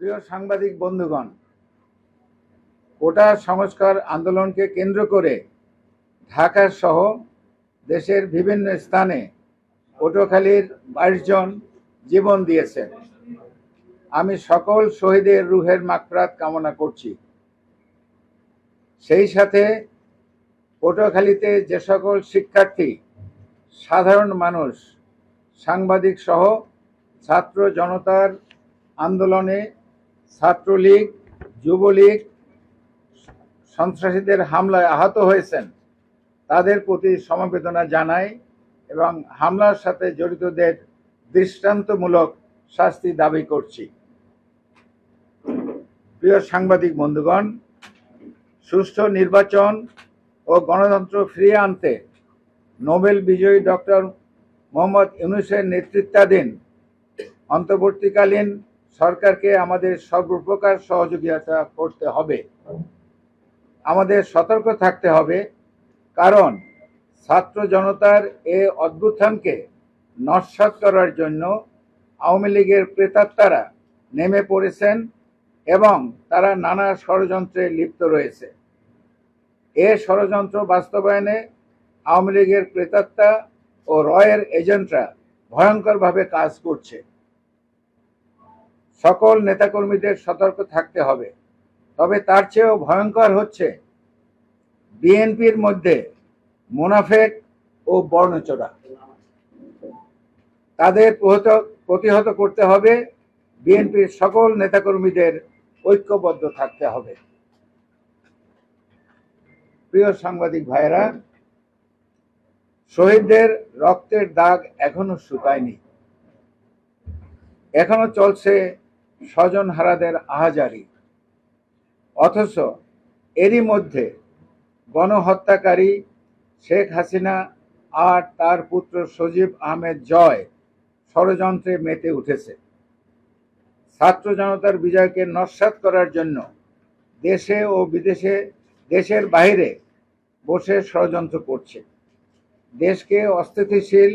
প্রিয় সাংবাদিক বন্ধুগণ কোটা সংস্কার আন্দোলনকে কেন্দ্র করে ঢাকা সহ দেশের বিভিন্ন স্থানে পটুয়াখালীর বাইশ জন জীবন দিয়েছেন। আমি সকল শহীদের রুহের মাকরাত কামনা করছি। সেই সাথে পটুয়াখালীতে যে সকল শিক্ষার্থী, সাধারণ মানুষ, সাংবাদিক সহ ছাত্র জনতার আন্দোলনে ছাত্রলীগ, যুবলীগ, সন্ত্রাসীদের হামলায় আহত হয়েছেন। তাদের প্রতি সমবেদনা জানাই এবং হামলার সাথে জড়িতদের দৃষ্টান্তমূলক শাস্তি দাবি করছি। প্রিয় সাংবাদিক বন্ধুগণ, সুষ্ঠু নির্বাচন ও গণতন্ত্র ফিরিয়ে আনতে নোবেল বিজয়ী ডক্টর মোহাম্মদ ইউনুসের নেতৃত্বাধীন অন্তর্বর্তীকালীন সরকারকে আমাদের সর্বপ্রকার সহযোগিতা করতে হবে। আমাদের সতর্ক থাকতে হবে, কারণ ছাত্র জনতার এ অভ্যুত্থানকে নস্বাত করার জন্য আওয়ামী লীগের প্রেতাত্মারা নেমে পড়েছেন এবং তারা নানা ষড়যন্ত্রে লিপ্ত রয়েছে। এ ষড়যন্ত্র বাস্তবায়নে আওয়ামী লীগের প্রেতাত্মা ও রয়ের এজেন্টরা ভয়ঙ্করভাবে কাজ করছে। সকল নেতাকর্মীদের সতর্ক থাকতে হবে। তবে তার চেয়েও ভয়ঙ্কর হচ্ছে বিএনপির মধ্যে মোনাফেক ও বর্ণচোরা। তাদের প্রতিহত করতে হবে, বিএনপির সকল নেতাকর্মীদের ঐক্যবদ্ধ থাকতে হবে। প্রিয় সাংবাদিক ভাইয়েরা, শহীদদের রক্তের দাগ এখনও শুকায়নি। এখনও চলছে স্বজন হারাদের আহাজারি। অথচ এরই মধ্যে গণহত্যাকারী শেখ হাসিনা আর তার পুত্র সজীব আহমেদ জয় ষড়যন্ত্রে মেতে উঠেছে। ছাত্র জনতার বিজয়কে নস্বাত করার জন্য দেশে ও বিদেশে, দেশের বাইরে বসে ষড়যন্ত্র করছে। দেশকে অস্থিতিশীল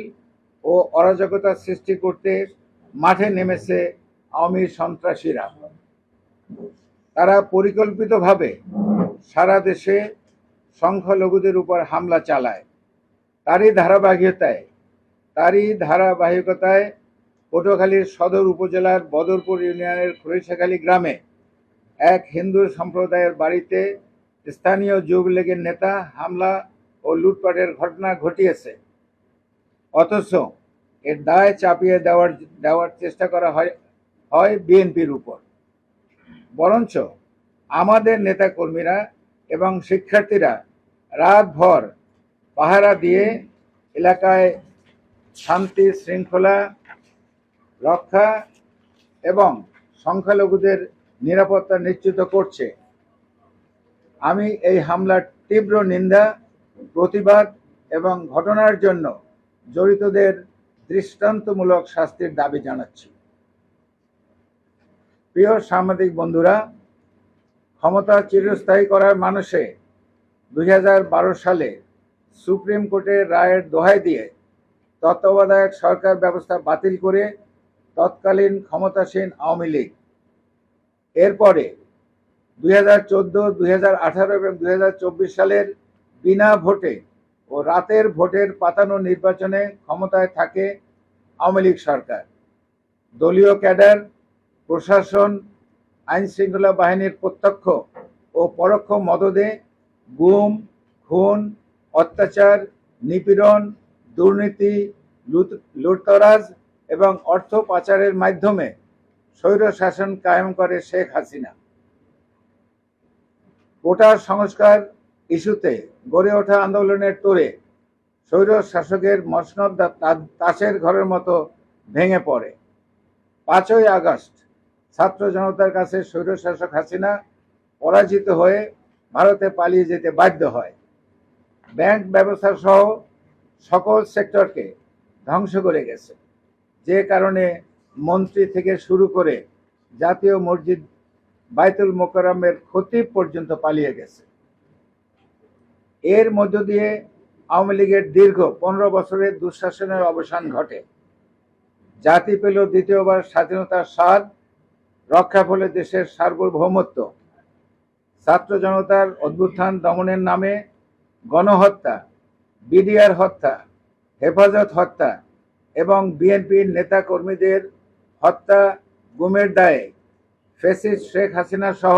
ও অরাজকতা সৃষ্টি করতে মাঠে নেমেছে আওয়ামী সন্ত্রাসীরা। তারা পরিকল্পিতভাবে সারা দেশে সংখ্যালঘুদের উপর হামলা চালায়। তারই ধারাবাহিকতায় তারই ধারাবাহিকতায় পটুয়াখালীর সদর উপজেলার বদরপুর ইউনিয়নের খরিশাখালী গ্রামে এক হিন্দু সম্প্রদায়ের বাড়িতে স্থানীয় যুবলীগের নেতা হামলা ও লুটপাটের ঘটনা ঘটিয়েছে। অথচ এর দায় চাপিয়ে দেওয়ার দেওয়ার চেষ্টা করা হয় হয় বিএনপির উপর। বরঞ্চ আমাদের নেতাকর্মীরা এবং শিক্ষার্থীরা রাতভর পাহারা দিয়ে এলাকায় শান্তি, শৃঙ্খলা রক্ষা এবং সংখ্যালঘুদের নিরাপত্তা নিশ্চিত করছে। আমি এই হামলার তীব্র নিন্দা, প্রতিবাদ এবং ঘটনার জন্য জড়িতদের দৃষ্টান্তমূলক শাস্তির দাবি জানাচ্ছি। প্রিয় সাংবাদিক বন্ধুরা, ক্ষমতা চিরস্থায়ী করার মানুষে দুই হাজার বারো সালে সুপ্রিম কোর্টের রায়ের দোহাই দিয়ে তত্ত্বাবধায়ক সরকার ব্যবস্থা বাতিল করে তৎকালীন ক্ষমতাসীন আওয়ামী লীগ। এরপরে দুই হাজার চোদ্দ, দুই হাজার আঠারো এবং দুই হাজার চব্বিশ সালের বিনা ভোটে ও রাতের ভোটের পাতানো নির্বাচনে ক্ষমতায় থাকে আওয়ামী লীগ সরকার। দলীয় ক্যাডার প্রশাসন আইন শৃঙ্খলা বাহিনীর প্রত্যক্ষ ও পরোক্ষ মদদে গুম, খুন, অত্যাচার, নিপীড়ন, দুর্নীতি, লুট- লুটতরাজ এবং অর্থ পাচারের মাধ্যমে স্বৈর শাসন কায়েম করে শেখ হাসিনা। কোটার সংস্কার ইস্যুতে গড়ে ওঠা আন্দোলনের তোরে স্বৈর শাসকের মসনদ তাসের ঘরের মতো ভেঙে পড়ে। পাঁচই আগস্ট ছাত্র জনতার কাছে স্বৈরশাসক হাসিনা পরাজিত হয়ে ভারতে পালিয়ে যেতে বাধ্য হয়। ব্যাংক ব্যবস্থা সহ সকল সেক্টরকে ধ্বংস করে গেছে। যে কারণে মন্ত্রী থেকে শুরু করে জাতীয় মসজিদ বাইতুল মোকাররমের ক্ষতি পর্যন্ত পালিয়ে গেছে। এর মধ্য দিয়ে আওয়ামী লীগের দীর্ঘ পনেরো বছরের দুঃশাসনের অবসান ঘটে। জাতি পেল দ্বিতীয়বার স্বাধীনতার স্বাদ রক্ষা ফলে দেশের সার্বভৌমত্ব। ছাত্র জনতার অভ্যুত্থান দমনের নামে গণহত্যা, বিডিআর হত্যা, হেফাজত হত্যা এবং বিএনপির নেতা কর্মীদের হত্যা গুমের দায়ে ফেসিস শেখ হাসিনা সহ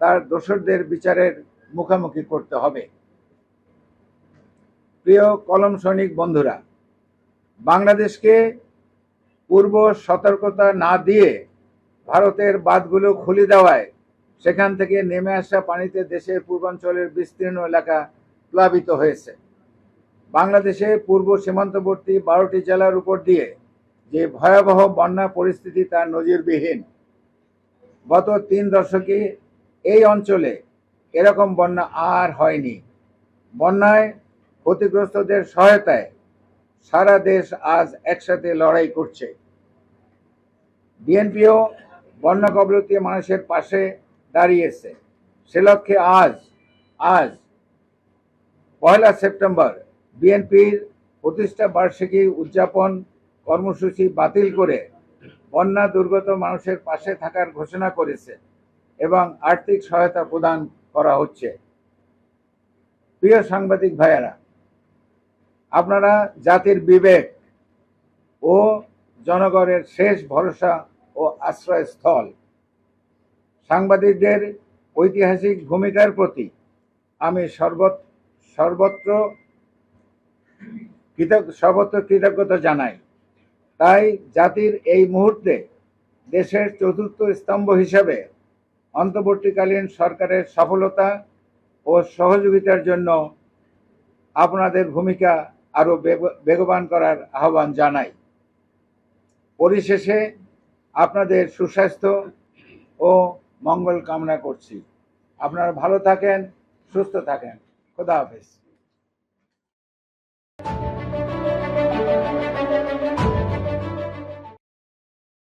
তার দোষরদের বিচারের মুখোমুখি করতে হবে। প্রিয় কলম সৈনিক বন্ধুরা, বাংলাদেশকে পূর্ব সতর্কতা না দিয়ে ভারতের বাঁধগুলো খুলে দেওয়ায় সেখান থেকে নেমে আসা পানিতে দেশের পূর্বাঞ্চলের বিস্তীর্ণ এলাকা প্লাবিত হয়েছে। বাংলাদেশে পূর্ব সীমান্তবর্তী বারোটি জেলার উপর দিয়ে যে ভয়াবহ বন্যা পরিস্থিতি তার নজিরবিহীন। গত তিন দশকে এই অঞ্চলে এরকম বন্যা আর হয়নি। বন্যায় ক্ষতিগ্রস্তদের সহায়তায় সারা দেশ আজ একসাথে লড়াই করছে। বিএনপিও বন্যা কবলিত মানুষের পাশে দাঁড়িয়েছে। সে লক্ষ্যে আজ আজ পয়লা সেপ্টেম্বর বিএনপির প্রতিষ্ঠা বার্ষিকী উদযাপন কর্মসূচি বাতিল করে বন্যা দুর্গত মানুষের পাশে থাকার ঘোষণা করেছে এবং আর্থিক সহায়তা প্রদান করা হচ্ছে। প্রিয় সাংবাদিক ভাইয়েরা, আপনারা জাতির বিবেক ও জনগণের শেষ ভরসা ও আশ্রয়স্থল। সাংবাদিকদের ঐতিহাসিক ভূমিকার প্রতি আমি সর্বত, সর্বত্র সর্বত্র কৃতজ্ঞতা জানাই। তাই জাতির এই মুহূর্তে দেশের চতুর্থ স্তম্ভ হিসাবে অন্তর্বর্তীকালীন সরকারের সফলতা ও সহযোগিতার জন্য আপনাদের ভূমিকা আরও বেগ- বেগবান করার আহ্বান জানাই। পরিশেষে আপনাদের সুস্বাস্থ্য ও মঙ্গল কামনা করছি। আপনারা ভালো থাকেন সুস্থ থাকেন। খোদা হাফেজ।